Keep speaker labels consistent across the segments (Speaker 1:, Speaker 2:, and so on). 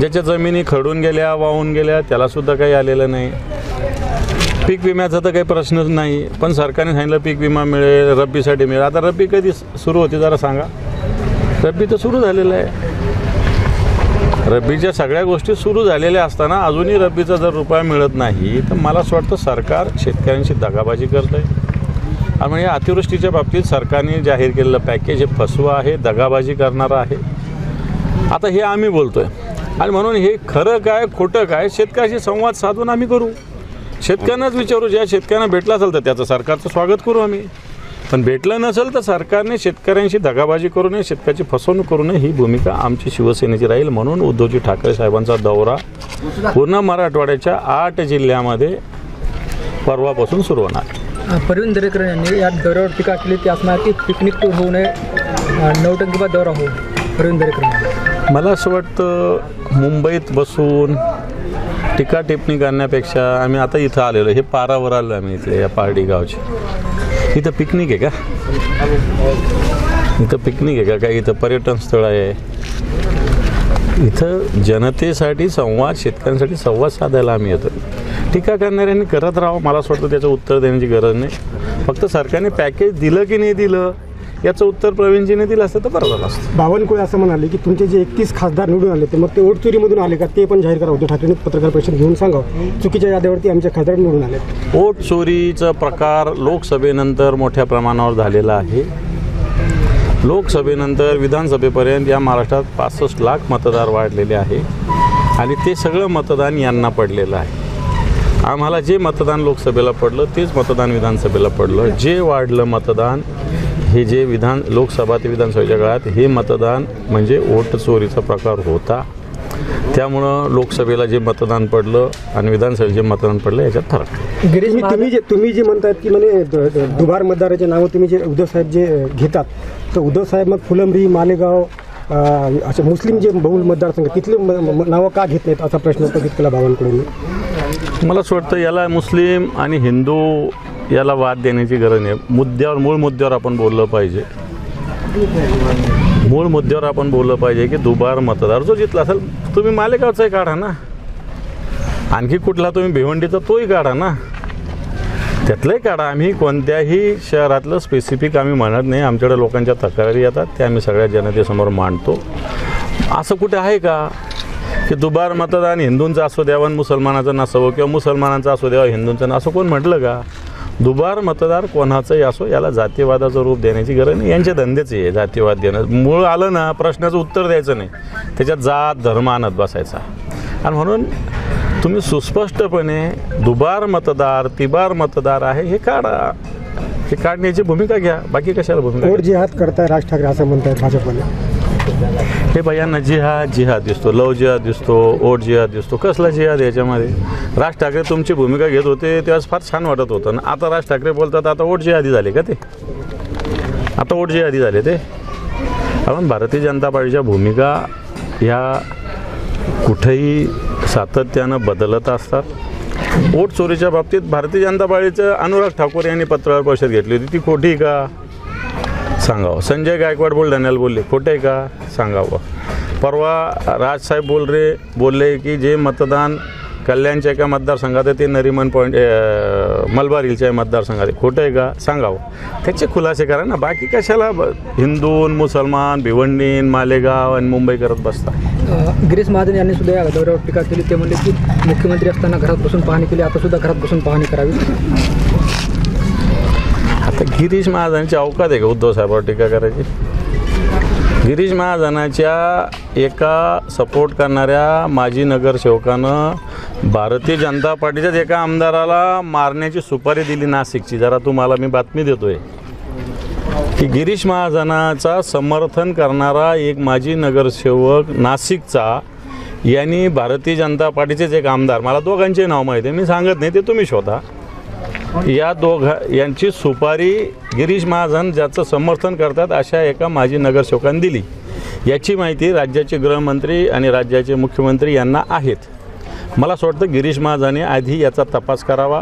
Speaker 1: ज्याच्या जमिनी खडून गेल्या वाहून गेल्या त्यालासुद्धा काही आलेलं नाही. पीक विम्याचा तर काही प्रश्नच नाही पण सरकारने सांगितलं पीक विमा मिळेल रब्बीसाठी मिळेल. आता रब्बी कधी सुरू होती जरा सांगा. रब्बी तर सुरू झालेलं आहे. रब्बीच्या सगळ्या गोष्टी सुरू झालेल्या असताना अजूनही रब्बीचा जर रुपया मिळत नाही तर मला असं वाटतं सरकार शेतकऱ्यांशी दगाबाजी करतं आहे आणि या अतिवृष्टीच्या बाबतीत सरकारने जाहीर केलेलं पॅकेज हे फसवं आहे दगाबाजी करणारं आहे. आता हे आम्ही बोलतो आहे आणि म्हणून हे खरं काय खोटं काय शेतकऱ्याशी संवाद साधून आम्ही करू. शेतकऱ्यांनाच विचारू ज्या शेतकऱ्यांना भेटला असेल तर त्याचं सरकारचं स्वागत करू आम्ही. पण भेटलं नसेल तर सरकारने शेतकऱ्यांशी दगाबाजी करू नये शेतकऱ्याची फसवणूक करू नये ही भूमिका आमची शिवसेनेची राहील म्हणून उद्धवजी ठाकरे साहेबांचा दौरा पूर्ण मराठवाड्याच्या आठ जिल्ह्यामध्ये परवापासून सुरू होणार.
Speaker 2: प्रवीण दरेकर यांनी या दौऱ्यावर टीका केली ती असणार की पिकनिक टूर होऊ नये अ, नौटंकीबाद दौरा होऊ प्रवीण दरेकर
Speaker 1: मला असं वाटतं मुंबईत बसून टीका टिप्पणी करण्यापेक्षा आम्ही आता इथं आलेलो. हे पारावर आलो आम्ही इथे या पारडी गावचे. इथं पिकनिक आहे का? इथं पिकनिक आहे का? काय इथं पर्यटन स्थळ आहे? इथं जनतेसाठी संवाद शेतकऱ्यांसाठी संवाद साधायला आम्ही येतो. टीका करणाऱ्यांनी करत राहावं मला असं वाटतं त्याचं उत्तर देण्याची गरज नाही. फक्त सरकारने पॅकेज दिलं की नाही दिलं याचं उत्तर प्रवीणजीने दिलं असतं तर बरं झालं असतं
Speaker 3: बावनकुळे असं म्हणाले की तुमचे जे एकतीस खासदार निवडून आले ते मग ते ओटचोरीमधून आले का ते पण जाहीर करा. उद्धव ठाकरेंनी पत्रकार परिषद घेऊन सांगावं. चुकीच्या याद्यावरती आमचे खासदार निवडून आले
Speaker 1: वोट चोरीचा प्रकार लोकसभेनंतर मोठ्या प्रमाणावर झालेला आहे. लोकसभेनंतर विधानसभेपर्यंत या महाराष्ट्रात पासष्ट लाख मतदार वाढलेले आहे आणि ते सगळं मतदान यांना पडलेलं आहे. आम्हाला जे मतदान लोकसभेला पडलं तेच मतदान विधानसभेला पडलं. जे वाढलं मतदान हे जे विधान लोकसभा ते विधानसभेच्या काळात हे मतदान म्हणजे वोट चोरीचा प्रकार होता. त्यामुळं लोकसभेला जे मतदान पडलं आणि विधानसभेला जे मतदान पडलं याच्यात फरक
Speaker 2: गिरीश
Speaker 3: तुम्ही जे तुम्ही जे म्हणतात की म्हणजे दुबार मतदाराचे नावं तुम्ही जे उद्धव साहेब जे घेतात तर उद्धव साहेब मग फुलंब्री मालेगाव अच्छा मुस्लिम जे बहुल मतदारसंघ तिथले म- नावं का घेत नाहीत असा प्रश्न उपस्थित केला भावांकडून?
Speaker 1: मला असं वाटतं याला मुस्लिम आणि हिंदू याला वाद देण्याची गरज नाही. मुद्द्यावर मूळ मुद्द्यावर आपण बोललं पाहिजे. मूळ मुद्द्यावर आपण बोललं पाहिजे की दुबार मतदार जो जितला असेल तुम्ही मालेगावचाही काढा ना. आणखी कुठला तुम्ही भिवंडीचा तोही काढा ना. त्यातलंही काढा. आम्ही कोणत्याही शहरातलं स्पेसिफिक आम्ही म्हणत नाही. आमच्याकडे लोकांच्या तक्रारी येतात. त्या आम्ही सगळ्या जनतेसमोर मांडतो. असं कुठे आहे का? की दुबार मतदान हिंदूंचं असू द्यावं आणि मुसलमानाचं नसावं किंवा मुसलमानांचं असू द्यावं हिंदूंचं न असं कोण म्हटलं का? दुबार मतदार कोणाचंही असो याला जातीवादाचं रूप देण्याची गरज नाही. यांचे धंदेच आहे जातीवाद देणं मूळ आलं ना प्रश्नाचं उत्तर द्यायचं नाही. त्याच्यात जात धर्म आणत बसायचा. आणि म्हणून तुम्ही सुस्पष्टपणे दुबार मतदार तिबार मतदार आहे हे काढा. हे काढण्याची भूमिका घ्या. बाकी कशाला भूमिका घ्या?
Speaker 3: जिहाद करताय राज ठाकरे असं म्हणतायत भाजपने
Speaker 1: हे बायांना जिहाद जिहाद दिसतो लव जिहाद दिसतो ओट जिहाद दिसतो कसला जिहाद याच्यामध्ये? राज ठाकरे तुमची भूमिका घेत होते तेव्हा फार छान वाटत होतं. ना आता राज ठाकरे बोलतात आता ओट जिहादी झाले का ते? आता ओट जिहादी झाले ते. आपण भारतीय जनता पार्टीच्या भूमिका ह्या कुठेही सातत्यानं बदलत असतात. ओट चोरीच्या बाबतीत भारतीय जनता पार्टीचं अनुराग ठाकूर यांनी पत्रकार परिषद घेतली होती. ती खोटी का? सांगावं. संजय गायकवाड बुलढाण्याला बोलले. खोटे का? सांगावं. परवा राजसाहेब बोल रे बोलले की जे मतदान कल्याणच्या एका मतदारसंघात आहे ते नरिमन पॉईंट मलबार हिलच्या मतदारसंघात आहे. खोटं आहे का? सांगावं. त्याचे खुलासे करा ना. बाकी कशाला हिंदू हिंदून मुसलमान भिवंडीन मालेगाव आणि मुंबई करत बसता.
Speaker 2: गिरीश महाजन यांनी सुद्धा या दौऱ्यावर टीका केली. ते म्हणले की मुख्यमंत्री असताना घरात बसून पाहणी केली आता सुद्धा घरात बसून पाहणी करावी.
Speaker 1: गिरीश महाजनाची अवकात आहे का? उद्धव साहेबावर टीका करायची? गिरीश महाजनाच्या एका सपोर्ट करणाऱ्या माजी नगरसेवकानं भारतीय जनता पार्टीच्याच एका आमदाराला मारण्याची सुपारी दिली नाशिकची. जरा तुम्हाला मी बातमी देतोय. की गिरीश महाजनाचा समर्थन करणारा एक माजी नगरसेवक नाशिकचा यांनी भारतीय जनता पार्टीचेच एक आमदार. मला दोघांचे नाव माहिती आहे. मी सांगत नाही ते तुम्ही शोधा. या दोघा यांची सुपारी गिरीश महाजन ज्याचं समर्थन करतात अशा एका माजी नगरसेवकांनी दिली. याची माहिती राज्याचे गृहमंत्री आणि राज्याचे मुख्यमंत्री यांना आहेत. मला असं वाटतं गिरीश महाजने आधी याचा तपास करावा.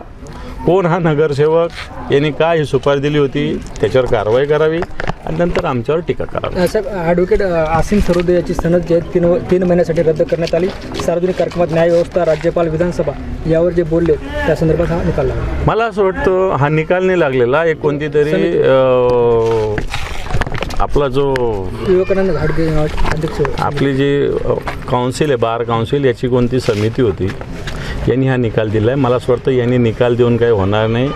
Speaker 1: कोण हा नगरसेवक? यांनी काय ही सुपारी दिली होती? त्याच्यावर कारवाई करावी. आणि नंतर आमच्यावर टीका करावी
Speaker 2: अ, साहेब ॲडव्होकेट आसिम सरोदे याची सनद जी आहे तीन तीन महिन्यासाठी रद्द करण्यात आली. सार्वजनिक कार्यक्रमात न्यायव्यवस्था राज्यपाल विधानसभा यावर जे बोलले त्या संदर्भात हा निकाल लागला.
Speaker 1: मला असं वाटतं हा निकाल नाही लागलेला. एक कोणती तरी आपला जो
Speaker 2: विवेकानंद घाडगे अध्यक्ष.
Speaker 1: आपली जी काउन्सिल आहे बार काउन्सिल याची कोणती समिती होती यांनी हा निकाल दिला आहे मला असं वाटतं यांनी निकाल देऊन काही होणार नाही.